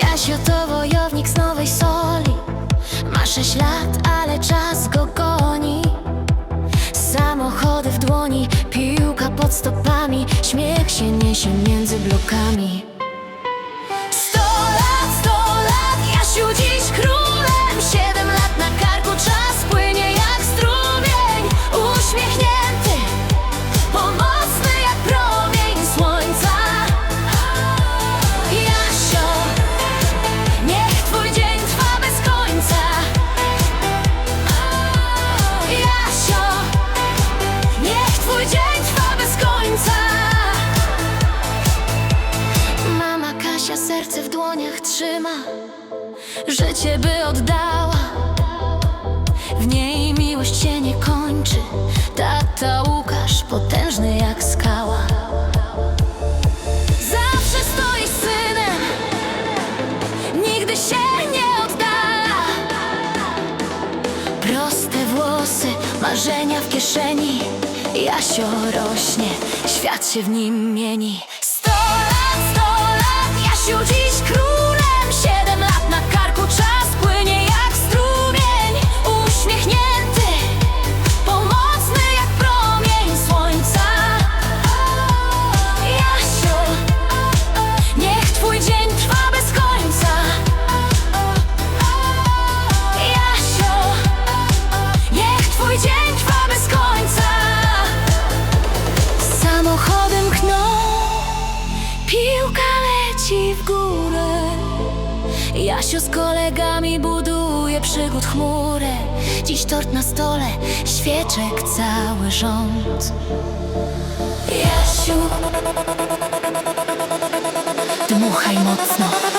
Jasio to wojownik z Nowej Soli. Ma sześć lat, ale czas go goni. Samochody w dłoni, piłka pod stopami. Śmiech się niesie między blokami serce w dłoniach trzyma Życie by oddała. W niej miłość się nie kończy Tata Łukasz potężny jak skała. Zawsze stoi z synem Nigdy się nie oddala. Proste włosy, marzenia w kieszeni Jasio rośnie, świat się w nim mieni leci w górę. Jasio z kolegami buduje przygód chmurę Dziś tort na stole, świeczek cały rząd. Jasiu, dmuchaj mocno